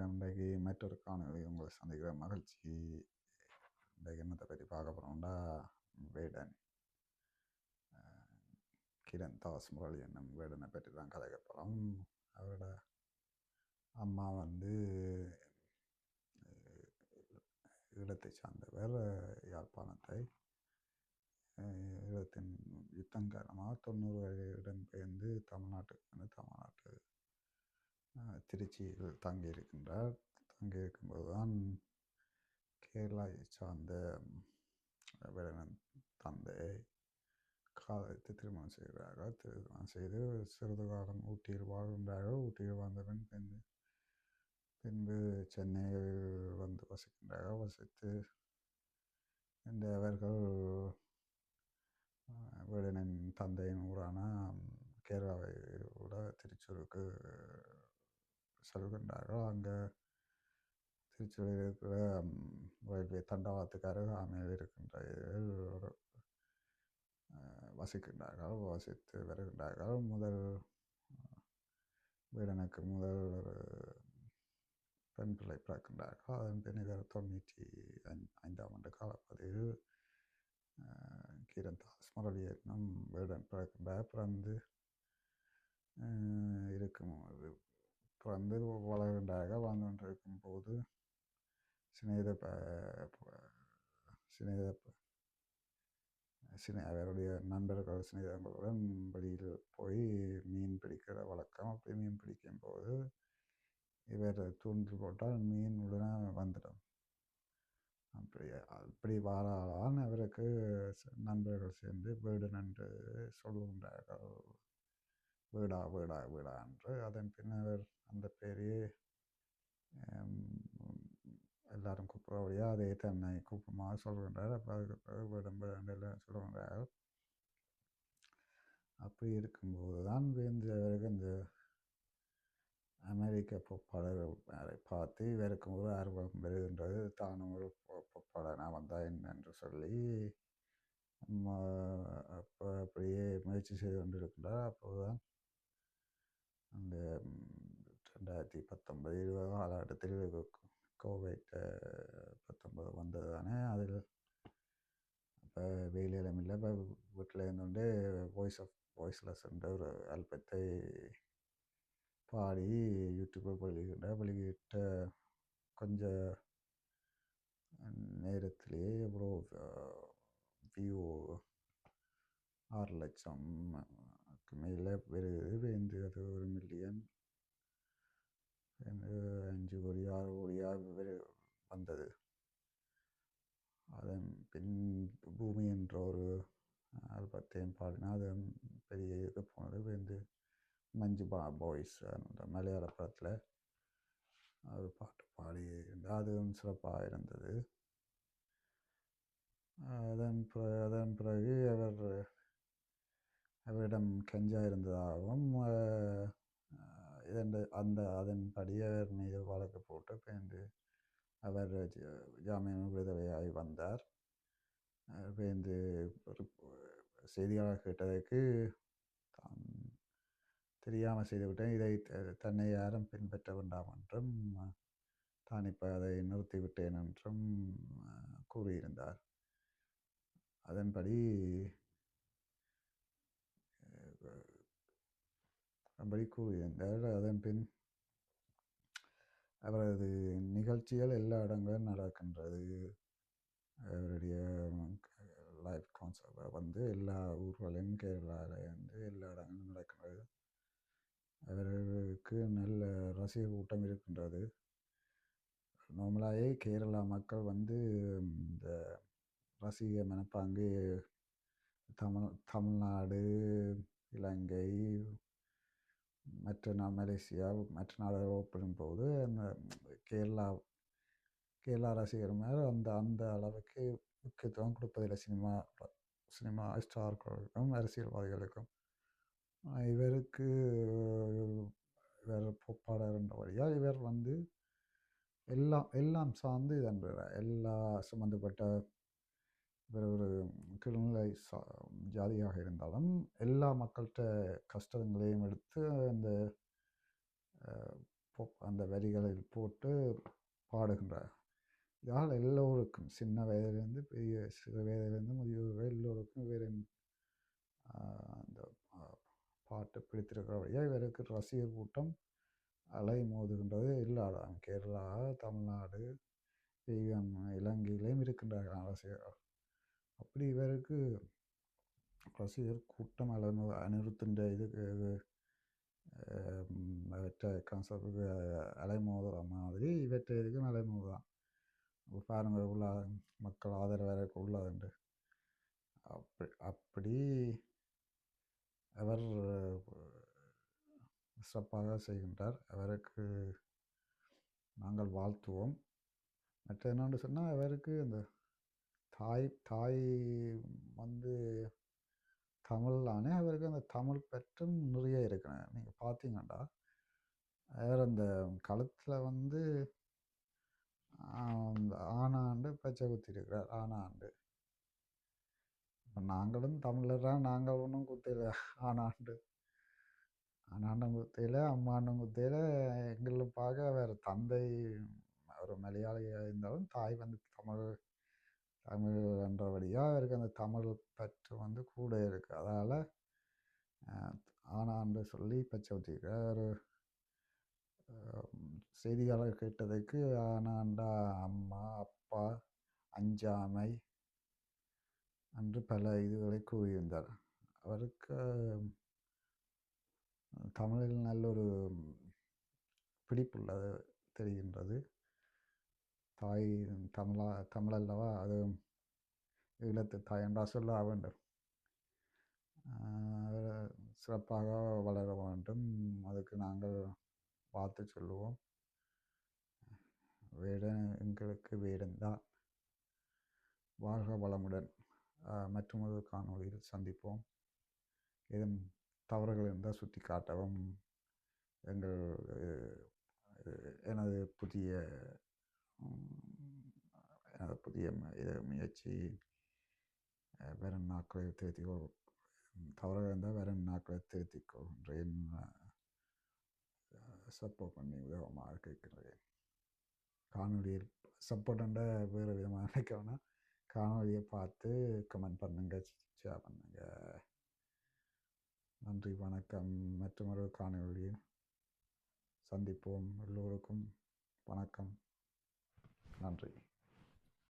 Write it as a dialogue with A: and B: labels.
A: வணக்கம் இன்றைக்கு மற்றொரு காணொளி உங்களை சந்திக்கிற மகிழ்ச்சி. இன்றைக்கு என்னத்தை பற்றி பார்க்க போகிறோம்டா வேடன். கிரண் தாஸ் முரளி என்னும் வேடனை பற்றி தான் கதைக்க போகிறோம் அவரோட அம்மா வந்து ஈழத்தை சார்ந்தவர். யாழ்ப்பாணத்தை ஈழத்தின் யுத்தம் காரணமாக தொண்ணூறு இடம்பெயர்ந்து தமிழ்நாட்டுக்கு வந்து தமிழ்நாட்டு திருச்சியில் தங்கியிருக்கின்றார். தங்கியிருக்கும்போது தான் கேரளாவை சார்ந்த வேடனன் தந்தையை காதலித்து திருமணம் செய்கிறார்கள். திருமணம் செய்து சிறிது காலம் ஊட்டியில் வாழ்கின்றார்கள். ஊட்டியில் வாழ்ந்த பின் பின்பு பின்பு சென்னையில் வந்து வசிக்கின்றார்கள். வசித்து இந்த அவர்கள் வேடனின் தந்தையின் ஊரான கேரளாவை விட திருச்சூருக்கு செல்கின்றார்கள் அங்கே திருச்சியில் இருக்கிற ம், ரயில்வே தண்டவாளத்துக்கு அருகாமையில் இருக்கின்ற ஒரு வசிக்கின்றார்கள் வசித்து வருகின்றார்கள். முதல் வீடனுக்கு முதல் ஒரு பெண் பிள்ளை பிறக்கின்றார்கள். அதன் பின் இவர் தொண்ணூற்றி ஐந்தாம் ஆண்டு காலப்பகுதியில் அஹ், தாஸ் முரளி என்னும் வீடன் பிறக்கின்றார். பிறந்து இருக்கும் வந்து வளர்கின்றார்கள் வாழ்ந்து கொண்டிருக்கும் போது சிநேகித ப- ப- சிநேகித ப- அவருடைய நண்பர்கள் சிநேகிதர்களுடன் வெளியில் போய் மீன் பிடிக்கிற வழக்கம் அப்படி மீன் பிடிக்கும் போது இவர் தூண்டில் போட்டால் மீன் உடனே வந்துடும். அப்படி அப்படி வாராதான் அவருக்கு நண்பர்கள் சேர்ந்து வீடு நன்று சொல்லுகின்றார்கள். வீடா வீடா வீடா என்று அதன் பின்னர் அந்த பேரையே எல்லாரும் கூப்பிட்றபடியா அதே தன்னை கூப்பிடுமா சொல்கின்றார். அப்போ அதுக்கு பிறகு வீடம் வீடு சொல்லுகின்றார் அப்படி இருக்கும்போது தான் வேந்து இந்த அமெரிக்க பொப்பாளரை பார்த்து இவருக்கு ஒரு ஆர்வம் வருகின்றது. தானும் ஒரு பொப்பாளனாக வந்தால் என்ன என்று சொல்லி அப்போ அப்படியே முயற்சி செய்து கொண்டிருக்கின்றார். அப்போதுதான் அந்த ரெண்டாயிரத்தி பத்தொன்பது இருபது காலகட்டத்தில் கோவிட் பத்தொன்பது வந்தது தானே அதில். இப்போ வேலையிலும் இல்லை. இப்போ வீட்டில் இருந்துட்டு வாய்ஸ் ஆஃப் வாய்ஸ்லெஸ்ன்ற ஒரு ஆல்பத்தை பாடி யூடியூப்பில் வெளியிட்ட பழகிக்கிட்ட கொஞ்சம் நேரத்திலேயே எவ்வளோ வியூ ஆறு லட்சம் மேலே வருது இந்த ஒரு மில்லியன் அஞ்சு கோடி ஆறு கோடியாக வந்தது அதன் பின் பூமி என்ற ஒரு பற்றியும் பாடினா அது பெரிய இது போனது வந்து மஞ்சு பா பாய்ஸ் அந்த மலையாள படத்தில் ஒரு பாட்டு பாடி இருந்தால் அதுவும் சிறப்பாக இருந்தது அதன் பிற அதன் பிறகு அவர் அவரிடம் கெஞ்சா இருந்ததாகவும் இதன் அந்த அதன்படி அவர் மீது வழக்கு போட்டு பேருந்து அவர் ஜாமீன் விடுதலையாகி வந்தார். அஹ் பேருந்து செய்தியாளர் கேட்டதற்கு தான் தெரியாமல் செய்துவிட்டேன். இதை தன்னை யாரும் பின்பற்ற வேண்டாம் என்றும் தான் இப்போ அதை நிறுத்திவிட்டேன் என்றும் கூறியிருந்தார். அதன்படி அப்படி கூறியிருந்தார் அதன் பின் அவரது நிகழ்ச்சிகள் எல்லா இடங்களிலும் நடக்கின்றது. அவருடைய லைஃப் கான்சர்ட் வந்து எல்லா ஊர்களையும் கேரளாவில் வந்து எல்லா இடங்களும் நடக்கின்றது. அவர்களுக்கு நல்ல ரசிகர் கூட்டம் இருக்கின்றது. நார்மலாகவே கேரளா மக்கள் வந்து இந்த ரசிக மனப்பாங்கு தமிழ் தமிழ்நாடு இலங்கை மற்ற நா மலேசியா மற்ற நாடுகள் ஒப்பிடும்போது அந்த கேரளா கேரளா ரசிகர் மேலே அந்த அந்த அளவுக்கு முக்கியத்துவம் கொடுப்பதில்லை. சினிமா சினிமா ஸ்டார்களுக்கும் அரசியல்வாதிகளுக்கும். இவருக்கு இவர் பொப்பாளர் என்ற வழியாக இவர் வந்து எல்லாம் எல்லாம் சார்ந்து இதன்றார் எல்லா சம்மந்தப்பட்ட இவர் ஒரு கீழ்நிலை சா ஜாதியாக இருந்தாலும் எல்லா மக்கள்கிட்ட கஷ்டங்களையும் எடுத்து அந்த அந்த வரிகளில் போட்டு பாடுகின்றார். இதால் எல்லோருக்கும் சின்ன வயதிலிருந்து பெரிய சிறு வயதிலிருந்து முதியோர்கள் எல்லோருக்கும் இவரின் அந்த பாட்டு பிடித்திருக்கிறபடியாக இவருக்கு ரசிகர் கூட்டம் அலை மோதுகின்றது? இல்லாதான் கேரளா தமிழ்நாடு இலங்கையிலையும் இருக்கின்றார்கள் ரசிகர்கள். அப்படி இவருக்கு ரசிகர் கூட்டம் அலை மோ இதுக்கு இது இவற்றை கான்செப்டுக்கு அலைமோதுற மாதிரி இவற்றை இதுக்கும் அலைமோதுதான் அப்ப பாருங்க உள்ள மக்கள் ஆதரவு எனக்கு உள்ளதுண்டு அப்படி அப்படி அவர் சிறப்பாக செய்கின்றார். அவருக்கு நாங்கள் வாழ்த்துவோம். மற்ற என்னென்னு சொன்னால் அவருக்கு அந்த தாய் தாய் வந்து தமிழ்லானே அவருக்கு அந்த தமிழ் பற்றும் நிறைய இருக்கணும் நீங்கள் பார்த்தீங்கன்னா அவர் அந்த கழுத்தில் வந்து ஆனாண்டு பச்சை குத்திருக்கிறார் ஆனாண்டு. இப்போ நாங்களும் தமிழர் நாங்கள் ஒன்றும் குத்தையில் ஆனாண்டு. ஆனாண்டும் குத்தையில் அம்மாண்டும் குத்தையில் எங்களும் பார்க்க வேறு தந்தை ஒரு மலையாளியாக இருந்தாலும் தாய் வந்து தமிழ் தமிழ் என்றபடியாக அவருக்கு அந்த தமிழ் பற்று வந்து கூட இருக்குது அதால் ஆனான்னு சொல்லி பச்சை ஊற்றிருக்கார் ஒரு செய்தியாளர் கேட்டதுக்கு ஆனாண்டா அம்மா அப்பா அஞ்சாமை என்று பல இதுகளை கூறியிருந்தார். அவருக்கு தமிழில் நல்ல ஒரு பிடிப்புள்ளது தெரிகின்றது. தாய் தமிழா தமிழல்லவா அது ஈழத்து தாய் என்றா சொல்ல வேண்டும். சிறப்பாக வளர வேண்டும். அதுக்கு நாங்கள் பார்த்து சொல்லுவோம். வேடன் எங்களுக்கு வேடன்தான் வாழ்க வளமுடன். மற்றொரு காணொளியில் சந்திப்போம். ஏதும் தவறுகள் இருந்தால் சுட்டி காட்டவும். எங்கள் எனது புதிய உம், புதிய முயற்சி அஹ், வரும் நாட்களை திருத்திக்கோ. தவறாக இருந்தால் வரும் நாட்களை திருத்திக்கொள்கின்றேன் சப்போர்ட் பண்ணி உதவமாக கேட்கின்றேன். காணொலியில் சப்போர்ட் வேறு விதமாக நினைக்கணும்னா காணொலியை பார்த்து கமெண்ட் பண்ணுங்கள் ஷேர் பண்ணுங்கள் நன்றி வணக்கம். மற்றொரு காணொலியில் சந்திப்போம். எல்லோருக்கும் வணக்கம். நன்றி.